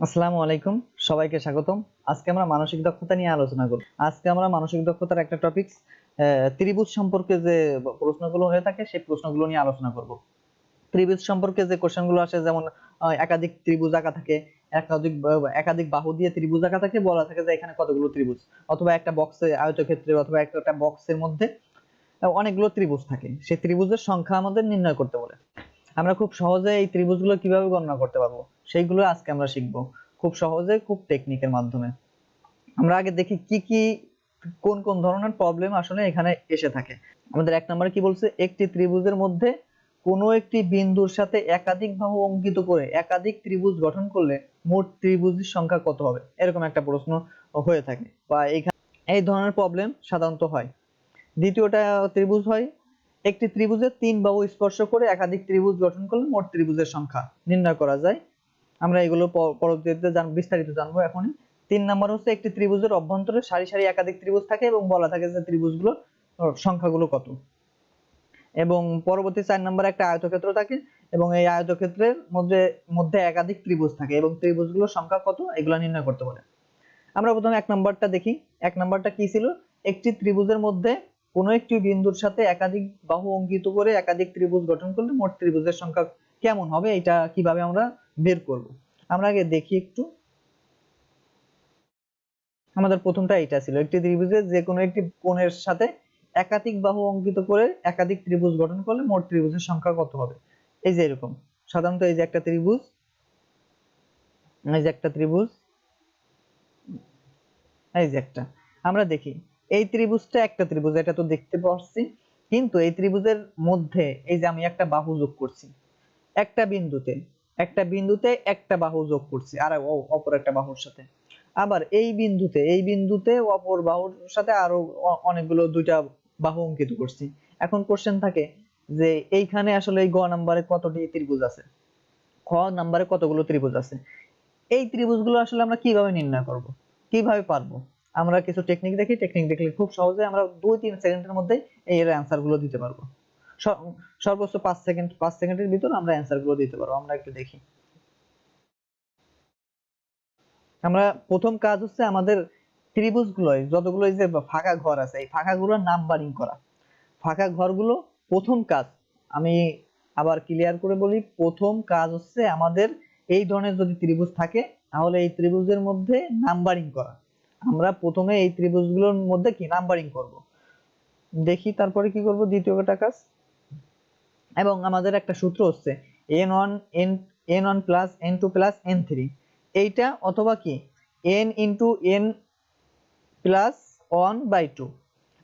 আসসালামু আলাইকুম, সবাইকে স্বাগতম। আজকে আমরা মানসিক দক্ষতা নিয়ে আলোচনা করব। আজকে আমরা মানসিক দক্ষতার একটা টপিকস ত্রিভুজ সম্পর্কে যে প্রশ্নগুলো হয়ে থাকে, সেই প্রশ্নগুলো নিয়ে আলোচনা করব। ত্রিভুজ সম্পর্কে যে কোশ্চেনগুলো আসে, যেমন একাধিক ত্রিভুজ আঁকা থাকে, একাধিক একাধিক বাহু দিয়ে ত্রিভুজ আঁকা থাকে, বলা থাকে যে এখানে কতগুলো ত্রিভুজ, অথবা একটা বক্সে আয়তক্ষেত্রে অথবা একটা বক্সের মধ্যে, অনেকগুলো ত্রিভুজ থাকে। সেই ত্রিভুজের সংখ্যা আমাদের নির্ণয় করতে বলে। আমরা খুব সহজে এই ত্রিভুজগুলো কীভাবে গণনা করতে পারব? সেইগুলো আজকে আমরা শিখব। খুব সহজে, খুব টেকনিকের মাধ্যমে। আমরা আগে দেখি কি কি, কোন কোন ধরনের প্রবলেম আসলে এখানে এসে থাকে। আমাদের এক নম্বরে কি বলছে? একটি ত্রিভুজের মধ্যে কোনো একটি বিন্দুর সাথে একাধিক বাহু অঙ্কিত করে একাধিক ত্রিভুজ গঠন করলে মোট ত্রিভুজের সংখ্যা কত হবে? এরকম একটা প্রশ্ন হয়ে থাকে। বা এই ধরনের প্রবলেম সাধারণত হয়। দ্বিতীয়টা ত্রিভুজ হয় একটি ত্রিভুজের তিন বাহু স্পর্শ করে একাধিক ত্রিভুজ গঠন করলে মোট ত্রিভুজের সংখ্যা নির্ণয় করা যায়। আমরা এগুলো পরবর্তীতে বিস্তারিত জানব এখনই। তিন নাম্বার হচ্ছে একটি ত্রিভুজের অভ্যন্তরে সারি সারি একাধিক ত্রিভুজ থাকে এবং বলা থাকে যে ত্রিভুজগুলো সংখ্যাগুলো কত। এবং পরবর্তী চার নাম্বার একটা আয়তক্ষেত্র থাকে এবং এই আয়তক্ষেত্রের মধ্যে মধ্যে একাধিক ত্রিভুজ থাকে এবং ত্রিভুজগুলোর সংখ্যা কত এগুলো নির্ণয় করতে বলে আমরা প্রথমে এক নাম্বারটা দেখি। এক নাম্বারটা কি ছিল? একটি ত্রিভুজের মধ্যে কোনো একটি বিন্দুর সাথে একাধিক বাহু অঙ্কিত করে একাধিক ত্রিভুজ গঠন করলে মোট ত্রিভুজের সংখ্যা কেমন হবে? এটা কীভাবে আমরা বের করব? আমরা আগে দেখি একটু। আমাদের প্রথমটা এটা ছিল, একটি ত্রিভুজের যে কোনো একটি কোণের সাথে একাধিক বাহু অঙ্কিত করে একাধিক ত্রিভুজ গঠন করলে মোট ত্রিভুজের সংখ্যা কত হবে? এই যে এরকম। সাধারণত এই যে একটা ত্রিভুজ, এই যে একটা ত্রিভুজ, এই যে একটা। আমরা দেখি। এই ত্রিভুজটা একটা ত্রিভুজ, এটা তো দেখতে পাচ্ছি কিন্তু এই ত্রিভুজের মধ্যে এই যে আমি একটা বাহু যোগ করছি, একটা বিন্দুতে একটা বিন্দুতে একটা বাহু যোগ করছি, আর অপর একটা বাহুর সাথে। আবার এই বিন্দুতে এই বিন্দুতে অপর বাহুর সাথে আরও অনেকগুলো দুইটা বাহু অঙ্কিত করছি। এখন কোশ্চেন থাকে যে এইখানে আসলে এই গ নাম্বারে কতটি ত্রিভুজ আছে? খ নাম্বারে কতগুলো ত্রিভুজ আছে? এই ত্রিভুজগুলো আসলে আমরা কীভাবে নির্ণয় করব? কীভাবে পারব? আমরা কিছু টেকনিক দেখি টেকনিক দেখলে খুব সহজে আমরা দুই তিন সেকেন্ডের মধ্যে এর অ্যান্সারগুলো দিতে পারব। সর্বোচ্চ পাঁচ সেকেন্ড পাঁচ সেকেন্ডের ভিতর আমরা অ্যান্সারগুলো দিতে পারব, আমরা একটু দেখি। আমরা প্রথম কাজ হচ্ছে আমাদের ত্রিভুজগুলো যতগুলো এই যে ফাঁকা ঘর আছে, এই ফাঁকা ঘরের নাম্বারিং করা। ফাঁকা ঘরগুলো প্রথম কাজ, আমি আবার ক্লিয়ার করে বলি, প্রথম কাজ হচ্ছে আমাদের এই ধরনের যদি ত্রিভুজ থাকে, তাহলে এই ত্রিভুজের মধ্যে নাম্বারিং করা। আমরা প্রথমে এই ত্রিভুজগুলোর মধ্যে কি নাম্বারিং করব। দেখি তারপরে কি করব দ্বিতীয়টা কাজ এবং আমাদের একটা সূত্র হচ্ছে n one n n one plus n two plus n three এইটা অথবা কি? N into n plus one by two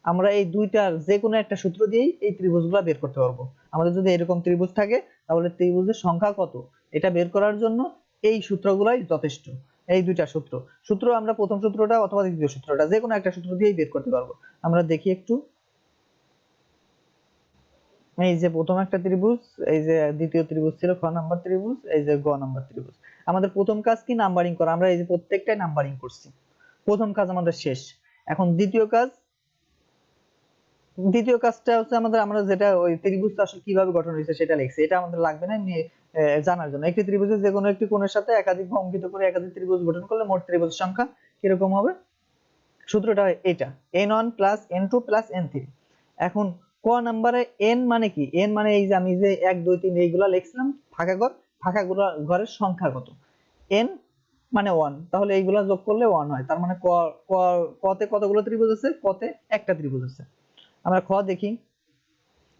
আমরা এই দুইটার যে কোনো একটা সূত্র দিয়েই এই ত্রিভুজগুলো বের করতে পারব। আমাদের যদি এরকম ত্রিভুজ থাকে, তাহলে ত্রিভুজের সংখ্যা কত? এটা বের করার জন্য এই সূত্রগুলাই যথেষ্ট। এই দুইটা সূত্র। সূত্র আমরা প্রথম সূত্রটা অথবা দ্বিতীয় সূত্রটা যে কোনো একটা সূত্র দিয়েই বের করতে পারব। আমরা দেখি একটু। এই যে প্রথম একটা ত্রিভুজ, এই যে দ্বিতীয় ত্রিভুজ ছিল খ নাম্বার ত্রিভুজ, এই যে গ নাম্বার ত্রিভুজ। আমাদের প্রথম কাজ কি? নাম্বারিং করা। আমরা এই যে প্রত্যেকটাই নাম্বারিং করছি। প্রথম কাজ আমাদের শেষ। এখন দ্বিতীয় কাজ, দ্বিতীয় কাজটা হচ্ছে আমাদের, আমরা যেটা ওই ত্রিভুজটা আসলে কীভাবে গঠন হয়েছে সেটা লিখছি। এটা আমাদের লাগবে না জানার জন্য। একটি ত্রিভুজের যে কোনো একটি কোণের সাথে একাধিক অঙ্কিত করে একাধিক ত্রিভুজ গঠন করলে মোট ত্রিভুজ সংখ্যা কীরকম হবে? সূত্রটা হয় এটা n one plus n two plus n three এখন ক নাম্বারে এন মানে কি? এন মানে এই যে আমি যে এক, দুই, তিন এইগুলা লিখছিলাম, ফাঁকা ঘর, ফাঁকা ঘরের সংখ্যা কত? এন মানে ওয়ান তাহলে এইগুলা যোগ করলে ওয়ান হয়। তার মানে ক কতে কতগুলো ত্রিভুজ আছে? কতে একটা ত্রিভুজ আছে। আমরা খ দেখি।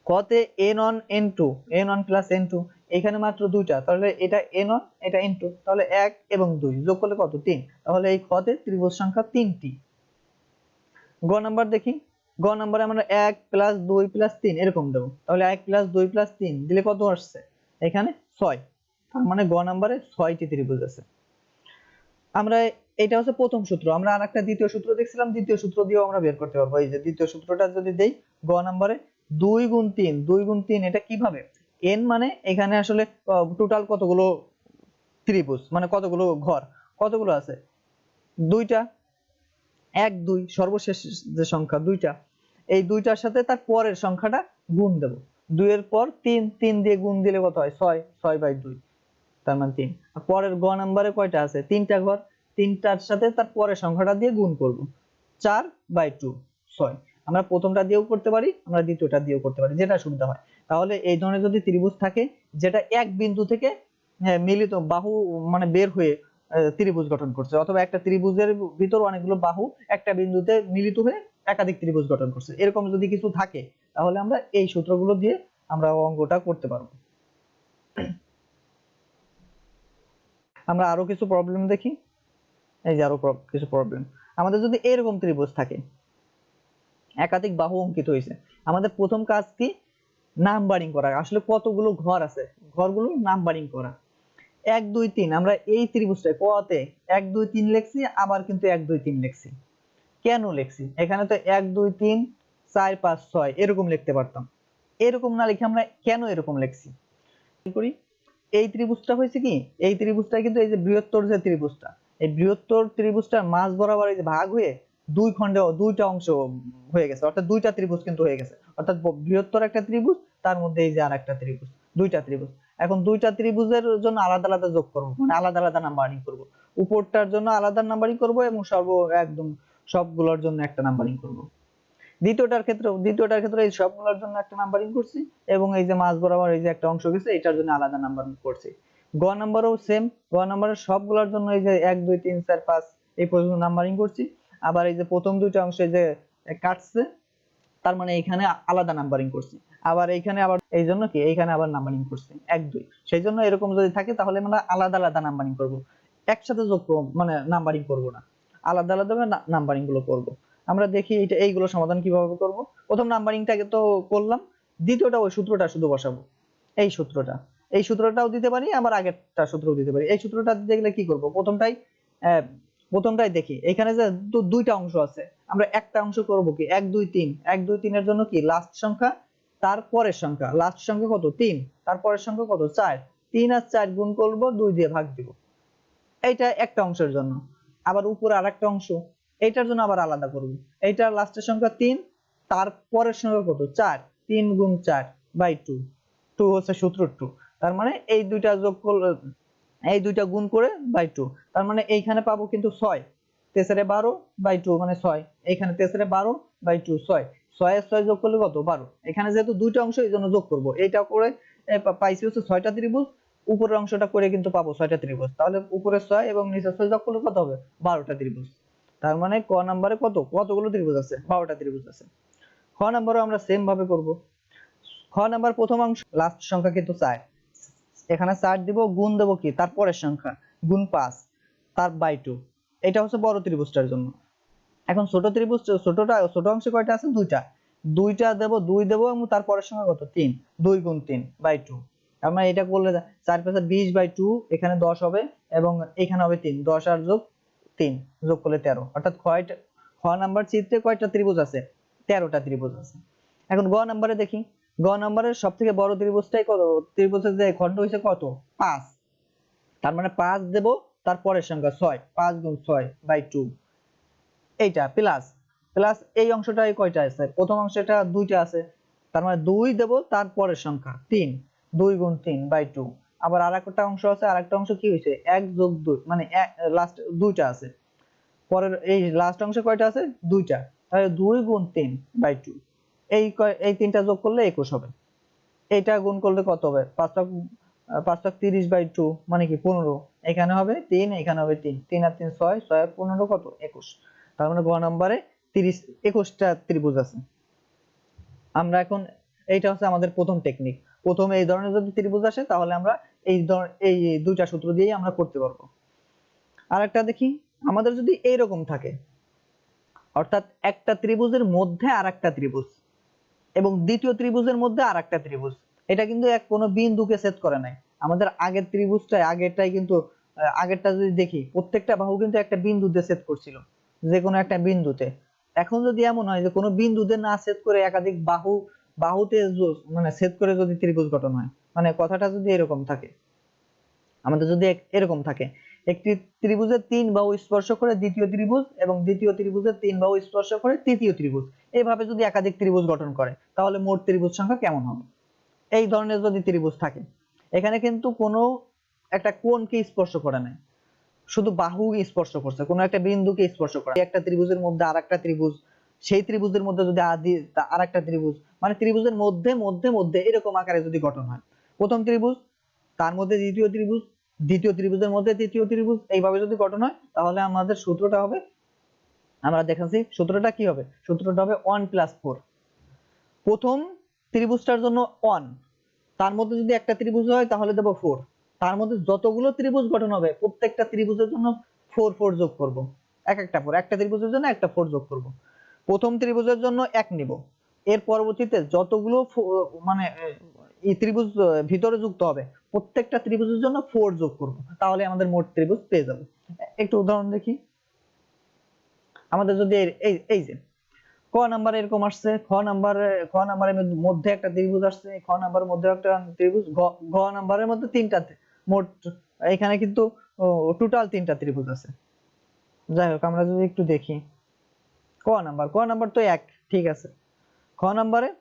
কতে n one n two n one plus n two এখানে মাত্র দুইটা, তাহলে এটা এন ওয়ান এটা এন টু তাহলে এক এবং দুই, যোগ করলে কত? তিন। তাহলে এই খতে ত্রিভুজ সংখ্যা তিনটি। গ নাম্বার দেখি। গ নাম্বারে আমরা এক প্লাস দুই প্লাস তিন, এরকম দেবো। তাহলে এক প্লাস দুই প্লাস তিন দিলে কত আসছে? এখানে ছয়। তার মানে গ নাম্বারে ছয়টি ত্রিভুজ আছে। আমরা এটা হচ্ছে প্রথম সূত্র, আমরা আর একটা দ্বিতীয় সূত্র দেখছিলাম, দ্বিতীয় সূত্র দিয়েও আমরা বের করতে পারব। এই যে দ্বিতীয় সূত্রটা যদি দেই, গ নাম্বারে দুই গুণ তিন, দুই গুণ তিন, এটা কীভাবে? এন মানে এখানে আসলে টোটাল কতগুলো ত্রিভুজ মানে কতগুলো ঘর, কতগুলো আছে? দুইটা, এক, দুই, সর্বশেষ যে সংখ্যা দুইটা, এই দুইটার সাথে তার পরের সংখ্যাটা গুণ দেব। দুইয়ের পর তিন তিন দিয়ে গুণ দিলে কত হয়? ছয় ছয় বাই দুই, তার মানে তিন। পরের গ নাম্বারে কয়টা আছে? তিনটা ঘর, তিনটার সাথে তার পরের সংখ্যাটা দিয়ে গুণ করব। চার বাই টু, ছয়। আমরা প্রথমটা দিয়েও করতে পারি আমরা দ্বিতীয়টা দিয়েও করতে পারি যেটা সুবিধা হয়। তাহলে এই ধরনের যদি ত্রিভুজ থাকে যেটা এক বিন্দু থেকে হ্যাঁ, মিলিত বাহু মানে বের হয়ে ত্রিভুজ গঠন করছে অথবা একটা ত্রিভুজের ভিতর অনেকগুলো বাহু একটা বিন্দুতে মিলিত হয়ে একাধিক ত্রিভুজ গঠন করছে। এরকম যদি কিছু থাকে তাহলে আমরা এই সূত্রগুলো দিয়ে আমরা অঙ্কটা করতে পারব। আমরা আরও কিছু প্রবলেম দেখি? এই যে আরও কিছু প্রবলেম আমাদের যদি এরকম ত্রিভুজ থাকে একাধিক বাহু অঙ্কিত হয়েছে। আমাদের প্রথম কাজ কি? নাম্বারিং করা। আসলে কতগুলো ঘর আছে? ঘরগুলো নাম্বারিং করা। এক, দুই, তিন। আমরা এই ত্রিভুজটায় কতে এক, দুই, তিন লিখছি, আবার কিন্তু এক, দুই, তিন লিখছি। কেন লিখছি? এখানে তো এক, দুই, তিন, চার, পাঁচ, ছয় এরকম লিখতে পারতাম। এরকম না লিখে আমরা কেন এরকম লিখছি? করি, এই ত্রিভুজটা হয়েছে কি? এই ত্রিভুজটা কিন্তু এই যে বৃহত্তর যে ত্রিভুজটা, এই বৃহত্তর ত্রিভুজটার মাঝ বরাবর এই যে ভাগ হয়ে দুই খণ্ডে দুইটা অংশ হয়ে গেছে। অর্থাৎ দুইটা ত্রিভুজ কিন্তু হয়ে গেছে। অর্থাৎ বৃহত্তর একটা ত্রিভুজ, তার মধ্যে এই যে আর একটা ত্রিভুজ, দুইটা ত্রিভুজ। এখন দুইটা ত্রিভুজের জন্য আলাদা আলাদা যোগ করব মানে আলাদা আলাদা নাম্বারিং করব। উপরটার জন্য আলাদা নাম্বারিং করব এবং সর্ব একদম সবগুলোর জন্য একটা নাম্বারিং করব। দ্বিতীয়টার ক্ষেত্রে দ্বিতীয়টার ক্ষেত্রে এই সবগুলোর জন্য একটা নাম্বারিং করছি এবং এই যে মাঝ বরাবর এই যে একটা অংশ গেছে, এটার জন্য আলাদা নাম্বারিং করছি। গ নাম্বারও সেম গ নাম্বারের সবগুলোর জন্য এই যে এক, দুই, তিন, চার, পাঁচ, এই পর্যন্ত নাম্বারিং করছি। আবার এই যে প্রথম দুইটা অংশে যে কাটছে, তার মানে এখানে আলাদা নাম্বারিং করছি। আবার এইখানে আবার, এই জন্য কি? এইখানে আবার নাম্বারিং করছি। এক, দুই। সেই জন্য এরকম যদি থাকে, তাহলে আমরা আলাদা আলাদা নাম্বারিং করব। একসাথে যোগ মানে নাম্বারিং করব না। আলাদা আলাদা নাম্বারিংগুলো করব। আমরা দেখি এটা এইগুলো সমাধান কীভাবে করব? প্রথম নাম্বারিংটাকে তো করলাম। দ্বিতীয়টা ওই সূত্রটা শুধু বসাবো। এই সূত্রটা। এই সূত্রটাও দিতে পারি, আবার আগেরটা সূত্রও দিতে পারি। এই সূত্রটা দিতে গেলে কি করব? প্রথমটাই প্রথমটাই দেখি, এখানে যে দুইটা অংশ আছে। আমরা একটা অংশ করব কি? এক, দুই, তিন। এক, দুই, তিনের জন্য কি? লাস্ট সংখ্যা, তার পরের সংখ্যা। লাস্ট সংখ্যা কত? তিন। তার পরের সংখ্যা কত? চার। তিন আর চার গুণ করব, দুই দিয়ে ভাগ দিব। এইটা একটা অংশের জন্য। আবার উপরে আর একটা অংশ, এইটার জন্য আবার আলাদা করব। এইটার লাস্টের সংখ্যা তিন, তার পরের সংখ্যা কত? চার। তিন গুণ চার বাই টু টু হচ্ছে সূত্র টু তার মানে এই দুইটা যোগ করলে এই দুইটা গুণ করে বাই টু তার মানে এইখানে পাবো কিন্তু ছয়। তেসারে বারো, বাই টু মানে ছয়। এইখানে তেসারে বারো, বাই টু ছয়। ছয় ছয় যোগ করলে কত? বারো। এখানে যেহেতু দুইটা অংশ, এই জন্য যোগ করব। এইটা করে পাইছি হচ্ছে ছয়টা ত্রিভুজ। উপরের অংশটা করে কিন্তু পাবো ছয়টা ত্রিভুজ। তাহলে উপরে ছয় এবং নিচে ছয় যোগ করলে কত হবে? বারোটা ত্রিভুজ। তার মানে ক নাম্বারে কত? কতগুলো ত্রিভুজ আছে? বারোটা ত্রিভুজ আছে। খ নাম্বারও আমরা সেম ভাবে করব। খ নাম্বার প্রথম অংশ লাস্ট সংখ্যা কিন্তু চার এখানে চার দিব, গুণ দেব কি? তার পরের সংখ্যা, গুণ পাঁচ, তার বাই টু এটা হচ্ছে বড় ত্রিভুজটার জন্য। এখন ছোট ত্রিভুজ, ছোটটা, ছোট অংশে কয়টা আছে? দুইটা। দুইটা দেব, দুই দেব, এবং তার পরের সংখ্যা কত? তিন। দুই গুণ তিন, বাই টু আমরা এটা করলে চার পাঁচে বিশ বাই টু এখানে দশ হবে, এবং এখানে হবে তিন। দশ আর যোগ তিন, যোগ করলে তেরো। অর্থাৎ কয়টা খ নাম্বার চিত্রে কয়টা ত্রিভুজ আছে? তেরোটা ত্রিভুজ আছে। এখন গ নাম্বারে দেখি। গ নাম্বারের সব থেকে বড় ত্রিভুজটাই কত? ত্রিভুজের যে খণ্ড হয়েছে কত? পাঁচ। তার মানে পাঁচ দেব, তার পরের সংখ্যা ছয়। পাঁচ গুণ ছয় বাই টু। এইটা প্লাস প্লাস এই অংশটাই কয়টা আছে? প্রথম অংশটা দুইটা আছে। তার মানে দুই দেব, তার পরের সংখ্যা তিন। দুই গুণ তিন বাই টু। আবার আর একটা অংশ আছে আর একটা অংশ কি হয়েছে এক যোগ দুই মানে লাস্ট দুইটা আছে। পরের এই লাস্ট অংশে কয়টা আছে? দুইটা। তাহলে দুই গুণ তিন বাই টু। এই এই তিনটা যোগ করলে একুশ হবে। এটা গুণ করলে কত হবে? পাঁচটা পাঁচটা তিরিশ বাই টু মানে কি পনেরো। এখানে হবে তিন, এখানে হবে তিন। তিন আর তিন ছয় ছয় আর পনেরো কত? একুশ। তার মানে গ নম্বরে তিরিশ, একুশটা ত্রিভুজ আছে। আমরা এখন এইটা হচ্ছে আমাদের প্রথম টেকনিক প্রথম এই ধরনের যদি ত্রিভুজ আসে, তাহলে আমরা এই ধর, এই দুইটা সূত্র দিয়েই আমরা করতে পারব। আরেকটা দেখি, আমাদের যদি এইরকম থাকে, অর্থাৎ একটা ত্রিভুজের মধ্যে আরেকটা ত্রিভুজ এবং দ্বিতীয় ত্রিভুজের মধ্যে আরেকটা ত্রিভুজ। এটা কিন্তু এক কোনো বিন্দুকে সেট করে নাই। আমাদের আগের ত্রিভুজটাই, আগেরটাই কিন্তু আগেরটা যদি দেখি, প্রত্যেকটা বাহু কিন্তু একটা বিন্দুতে সেট করছিল যে কোনো একটা বিন্দুতে। এখন যদি এমন হয় যে কোনো বিন্দুতে না সেট করে একাধিক বাহু, বাহুতে মানে সেট করে যদি ত্রিভুজ গঠন হয় মানে কথাটা যদি এরকম থাকে, আমাদের যদি এরকম থাকে একটি ত্রিভুজের তিন বাহু স্পর্শ করে দ্বিতীয় ত্রিভুজ এবং দ্বিতীয় ত্রিভুজের তিন বাহু স্পর্শ করে তৃতীয় ত্রিভুজ। এইভাবে যদি একাধিক ত্রিভুজ গঠন করে, তাহলে মোট ত্রিভুজ সংখ্যা কেমন হবে? এই ধরনের যদি ত্রিভুজ থাকে, এখানে কিন্তু কোনো একটা কোণকে স্পর্শ করে নাই। শুধু বাহুকে স্পর্শ করছে, কোনো একটা বিন্দুকে স্পর্শ করে একটা ত্রিভুজের মধ্যে আর একটা ত্রিভুজ, সেই ত্রিভুজের মধ্যে যদি আদি আর একটা ত্রিভুজ মানে ত্রিভুজের মধ্যে মধ্যে মধ্যে এরকম আকারে যদি গঠন হয়, প্রথম ত্রিভুজ, তার মধ্যে দ্বিতীয় ত্রিভুজ দ্বিতীয় ত্রিভুজের মধ্যে তৃতীয় ত্রিভুজ এইভাবে যদি গঠন হয়, তাহলে আমাদের সূত্রটা হবে, আমরা দেখাচ্ছি সূত্রটা কি হবে? সূত্রটা হবে ওয়ান প্লাস ফোর প্রথম ত্রিভুজটার জন্য ওয়ান তার মধ্যে যদি একটা ত্রিভুজ হয়, তাহলে দেবো ফোর তার মধ্যে যতগুলো ত্রিভুজ গঠন হবে, প্রত্যেকটা ত্রিভুজের জন্য ফোর ফোর যোগ করব। এক একটা ফোর একটা ত্রিভুজের জন্য একটা ফোর যোগ করব। প্রথম ত্রিভুজের জন্য এক নিব। এর পরবর্তীতে যতগুলো মানে ত্রিভুজ ভিতরে যুক্ত হবে প্রত্যেকটা ত্রিভুজের জন্য ফোর যোগ করব, তাহলে আমাদের মোট ত্রিভুজ পেয়ে যাব। একটু উদাহরণ দেখি। আমাদের যদি এই- এই যে, ক নাম্বার এরকম আসছে, খ নাম্বার, খ নাম্বারের মধ্যে একটা ত্রিভুজ আসছে, খ নাম্বারের মধ্যে একটা ত্রিভুজ ঘ নাম্বারের মধ্যে তিনটা মোট, এখানে কিন্তু টোটাল তিনটা ত্রিভুজ আছে। যাই হোক, আমরা যদি একটু দেখি। ক নাম্বার ক নাম্বার তো এক, ঠিক আছে। খ নাম্বারে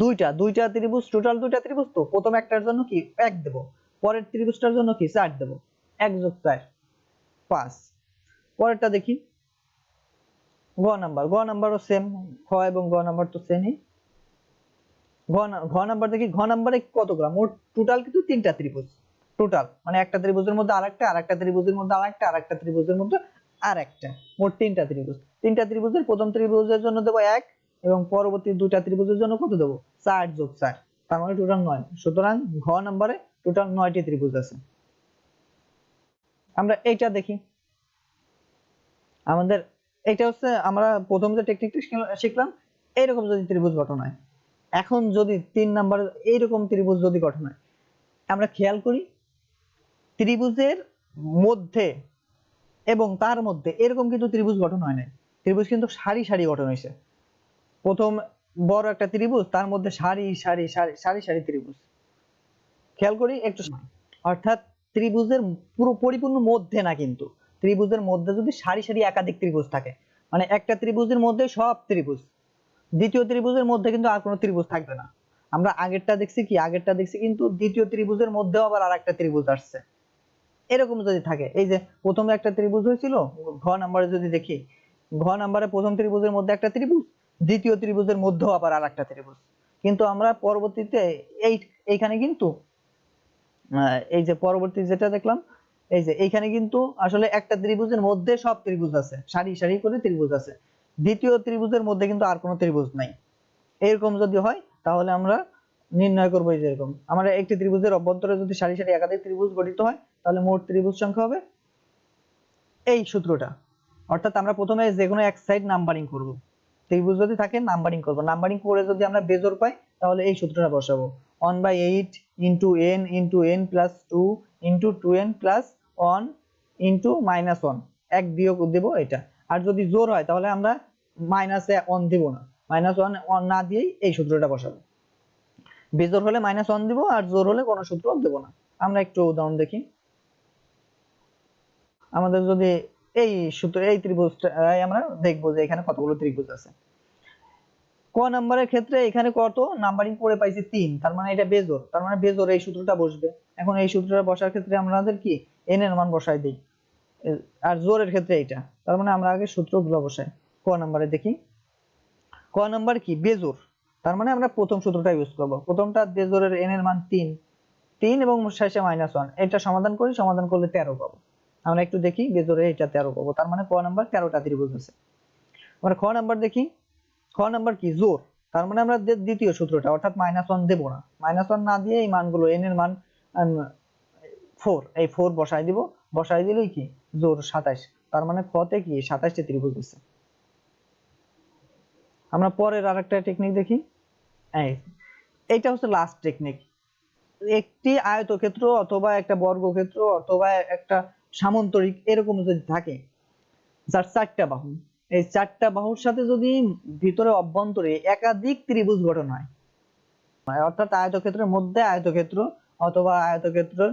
দুইটা দুইটা ত্রিভুজ টোটাল দুইটা ত্রিভুজ তো? প্রথম একটার জন্য কি? এক দেব। পরের ত্রিভুজটার জন্য কি? চার দেব। এক যোগ চার, পাঁচ। পরেরটা দেখি। গ নাম্বার, গ নাম্বারও সেম খ এবং গ নাম্বার তো সেমই ঘ নাম্বার দেখি, ঘ নাম্বারে কতগুলো মোট টোটাল কিন্তু তিনটা ত্রিভুজ। টোটাল মানে একটা ত্রিভুজের মধ্যে আরেকটা আরেকটা ত্রিভুজের মধ্যে আরেকটা আরেকটা ত্রিভুজের মধ্যে আর একটা মোট তিনটা ত্রিভুজ। তিনটা ত্রিভুজের প্রথম ত্রিভুজের জন্য দেবো এক এবং পরবর্তী দুইটা ত্রিভুজের জন্য কত দেবো? চার যোগ চার। তার মানে টোটাল নয়। সুতরাং ঘ নাম্বারে টোটাল নয়টি ত্রিভুজ আছে। আমরা এইটা দেখি। আমাদের এটা হচ্ছে আমরা প্রথম যে টেকনিকটা শিখলাম, এইরকম যদি ত্রিভুজ গঠন হয়। এখন যদি তিন নাম্বার এইরকম ত্রিভুজ যদি গঠন হয়, আমরা খেয়াল করি, ত্রিভুজের মধ্যে এবং তার মধ্যে এরকম কিন্তু ত্রিভুজ গঠন হয় নাই। ত্রিভুজ কিন্তু সারি সারি গঠন হয়েছে। প্রথম বড় একটা ত্রিভুজ, তার মধ্যে সারি সারি সারি সারি সারি ত্রিভুজ। খেয়াল করি একটু অর্থাৎ ত্রিভুজের পুরো পরিপূর্ণ মধ্যে না কিন্তু, ত্রিভুজের মধ্যে যদি সারি সারি একাধিক ত্রিভুজ থাকে মানে একটা ত্রিভুজের মধ্যে সব ত্রিভুজ, দ্বিতীয় ত্রিভুজের মধ্যে কিন্তু আর কোনো ত্রিভুজ থাকবে না। আমরা আগেরটা দেখছি কি, আগেরটা দেখছি কিন্তু দ্বিতীয় ত্রিভুজের মধ্যেও আবার আরেকটা ত্রিভুজ আসছে। এরকম যদি থাকে, এই যে প্রথমে একটা ত্রিভুজ হয়েছিল, ঘ নাম্বারে যদি দেখি, ঘ নাম্বারে প্রথম ত্রিভুজের মধ্যে একটা ত্রিভুজ দ্বিতীয় ত্রিভুজের মধ্যেও আবার আরেকটা ত্রিভুজ। কিন্তু আমরা পরবর্তীতে এই, এইখানে কিন্তু এই যে পরবর্তী যেটা দেখলাম, এই যে এইখানে কিন্তু আসলে একটা ত্রিভুজের মধ্যে সব ত্রিভুজ আছে, সারি সারি করে ত্রিভুজ আছে। দ্বিতীয় ত্রিভুজের মধ্যে কিন্তু আর কোনো ত্রিভুজ নাই। এরকম যদি হয়, তাহলে আমরা নির্ণয় করব এই যে এরকম। আমরা একটি ত্রিভুজের অভ্যন্তরে যদি সারি সারি একাধিক ত্রিভুজ গঠিত হয়, তাহলে মোট ত্রিভুজ সংখ্যা হবে এই সূত্রটা। অর্থাৎ আমরা প্রথমে যে কোনো এক সাইড নাম্বারিং করব। ত্রিভুজ যদি থাকে নাম্বারিং করব। নাম্বারিং করে যদি আমরা বেজোর পাই, তাহলে এই সূত্রটা বসাবো। One by eight into n into n plus two into two n plus one into minus one এক বিয়োগ দেবো এটা। আর যদি জোর হয়, তাহলে আমরা মাইনাস ওয়ান দিব না। মাইনাস ওয়ান ওয়ান না দিয়েই এই সূত্রটা বসাবো। বেজোর হলে মাইনাস ওয়ান দিব, আর জোর হলে কোনো সূত্র দেবো না। আমরা একটু উদাহরণ দেখি। আমাদের যদি এই সূত্র, এই ত্রিভুজটা আমরা দেখব যে এখানে কতগুলো ত্রিভুজ আছে। ক নাম্বারের ক্ষেত্রে এখানে কত? নাম্বারিং করে পাইছি তিন, তার মানে এটা বেজোর। তার মানে বেজোর এই সূত্রটা বসবে। এখন এই সূত্রটা বসার ক্ষেত্রে আমাদের কি? এন এর মান বসাই দিই। আর জোরের ক্ষেত্রে এইটা। তার মানে আমরা আগে সূত্রগুলো বসাই। ক নাম্বারে দেখি। ক নাম্বার কি? বেজোর। তার মানে আমরা প্রথম সূত্রটা ইউজ করব। প্রথমটা বেজোরের এন এর মান তিন। তিন এবং শেষে মাইনাস ওয়ান এটা সমাধান করি, সমাধান করলে তেরো পাবো। আমরা একটু দেখি বেজোরে এটা তেরো পাবো। তার মানে ক নাম্বার তেরোটা ত্রিভুজ আছে। আমরা খ নাম্বার দেখি। খ নাম্বার কি? জোর। তার মানে আমরা দ্বিতীয় সূত্রটা, অর্থাৎ মাইনাস ওয়ান দেবো না। মাইনাস ওয়ান না দিয়ে এই মানগুলো এন এর মান ফোর এই ফোর বসাই দিব। বসাই দিলেই কি? জোর সাতাইশ তার মানে খতে কি? সাতাইশটি ত্রিভুজ আছে। আমরা পরের আরেকটা টেকনিক দেখি। এই, এইটা হচ্ছে লাস্ট টেকনিক একটি আয়তক্ষেত্র অথবা একটা বর্গক্ষেত্র অথবা একটা সামান্তরিক এরকম যদি থাকে, যার চারটা বাহু, এই চারটা বাহুর সাথে যদি ভিতরে অভ্যন্তরে একাধিক ত্রিভুজ গঠন হয়, অর্থাৎ আয়তক্ষেত্রের মধ্যে আয়তক্ষেত্র অথবা আয়তক্ষেত্রের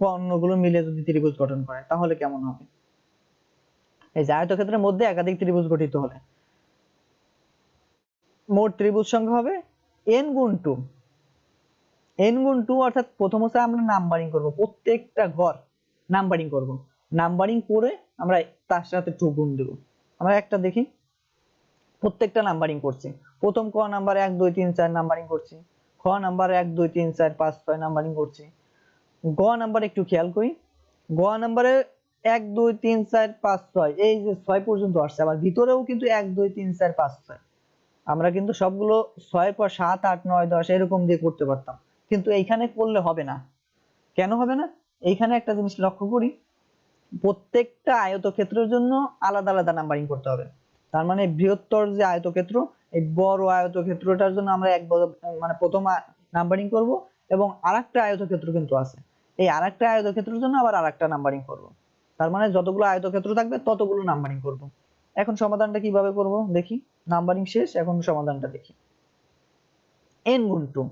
কর্ণগুলো মিলে যদি ত্রিভুজ গঠন করে, তাহলে কেমন হবে? এই যে আয়তক্ষেত্রের মধ্যে একাধিক ত্রিভুজ গঠিত হলে, মোট ত্রিভুজ সংখ্যা হবে n গুণ টু এন গুণ টু অর্থাৎ প্রথম হচ্ছে আমরা নাম্বারিং করব, প্রত্যেকটা ঘর নাম্বারিং করব। নাম্বারিং করে আমরা তার সাথে টু গুণ দেব। আমরা একটা দেখি। প্রত্যেকটা নাম্বারিং করছি। প্রথম ক নাম্বার এক, দুই, তিন, চার নাম্বারিং করছি। খ নাম্বার এক, দুই, তিন, চার, পাঁচ, ছয় নাম্বারিং করছি। গ নাম্বার একটু খেয়াল করি। গ নাম্বারে এক, দুই, তিন, চার, পাঁচ, ছয়। এই যে ছয় পর্যন্ত আসছে, আবার ভিতরেও কিন্তু এক, দুই, তিন, চার, পাঁচ, ছয়। আমরা কিন্তু সবগুলো ছয়ের পর সাত, আট, নয়, দশ এরকম দিয়ে করতে পারতাম। কিন্তু এইখানে করলে হবে না। কেন হবে না? এইখানে একটা জিনিস লক্ষ্য করি, প্রত্যেকটা আয়তক্ষেত্রের জন্য আলাদা আলাদা নাম্বারিং করতে হবে। তার মানে বৃহত্তর যে আয়তক্ষেত্র, এই বড় আয়তক্ষেত্রটার জন্য আমরা এক মানে প্রথম নাম্বারিং করব এবং আরেকটা আয়তক্ষেত্র কিন্তু আছে। এই আরেকটা আয়তক্ষেত্রের জন্য আবার আরেকটা নাম্বারিং করব। তার মানে যতগুলো আয়তক্ষেত্র থাকবে, ততগুলো নাম্বারিং করব। এখন সমাধানটা কীভাবে করব? দেখি। নাম্বারিং শেষ, এখন সমাধানটা দেখি। n গুণ টু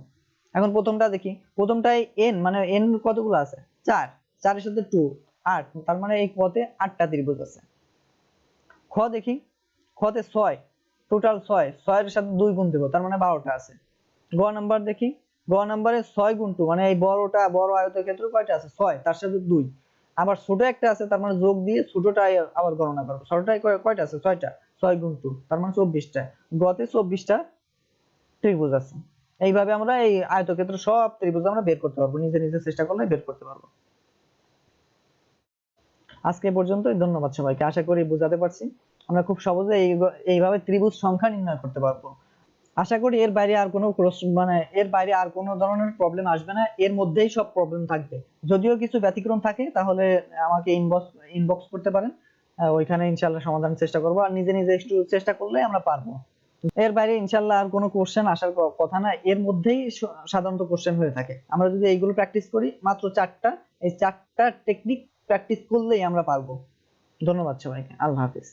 এখন প্রথমটা দেখি। প্রথমটায় n মানে n কতগুলো আছে? চার, চারের সাথে টু আট, তার মানে এই পথে আটটা ত্রিভুজ আছে। খ দেখি, খতে ছয় টোটাল ছয়, ছয়ের সাথে দুই গুণ দেবো, তার মানে বারোটা আছে। গ নাম্বার দেখি, গ নাম্বারে ছয় গুণ টু মানে এই বড়টা, বড় আয়তের ক্ষেত্রে কয়টা আছে? ছয়, তার সাথে দুই। আবার ছোট একটা আছে, তার মানে যোগ দিয়ে ছোটটাই আবার গণনা করব। ছোটটাই কয়টা আছে? ছয়টা, ছয় গুণ টু তার মানে চব্বিশটা। গতে চব্বিশটা ত্রিভুজ আছে। এইভাবে আমরা এই আয়তক্ষেত্র সব ত্রিভুজ আমরা বের করতে পারব, নিজে নিজে চেষ্টা করলে বের করতে পারব। আজকে এ পর্যন্তই, ধন্যবাদ সবাইকে, আশা করি বোঝাতে পারছি। আমরা খুব সহজে এইভাবে ত্রিভুজ সংখ্যা নির্ণয় করতে পারব। আশা করি এর বাইরে আর কোনো মানে এর বাইরে আর কোনো ধরনের প্রবলেম আসবে না, এর মধ্যেই সব প্রবলেম থাকবে। যদিও কিছু ব্যতিক্রম থাকে, তাহলে আমাকে ইনবক্স ইনবক্স করতে পারেন। ওইখানে ইনশাল্লাহ সমাধানের চেষ্টা করব, আর নিজে নিজে একটু চেষ্টা করলে আমরা পারব। এর বাইরে ইনশাল্লাহ আর কোনো কোশ্চেন আসার কথা না এর মধ্যেই সাধারণত কোশ্চেন হয়ে থাকে। আমরা যদি এইগুলো প্র্যাকটিস করি, মাত্র চারটা, এই চারটা টেকনিক প্র্যাকটিস করলেই আমরা পারব। ধন্যবাদ সবাইকে। আল্লাহ হাফিজ।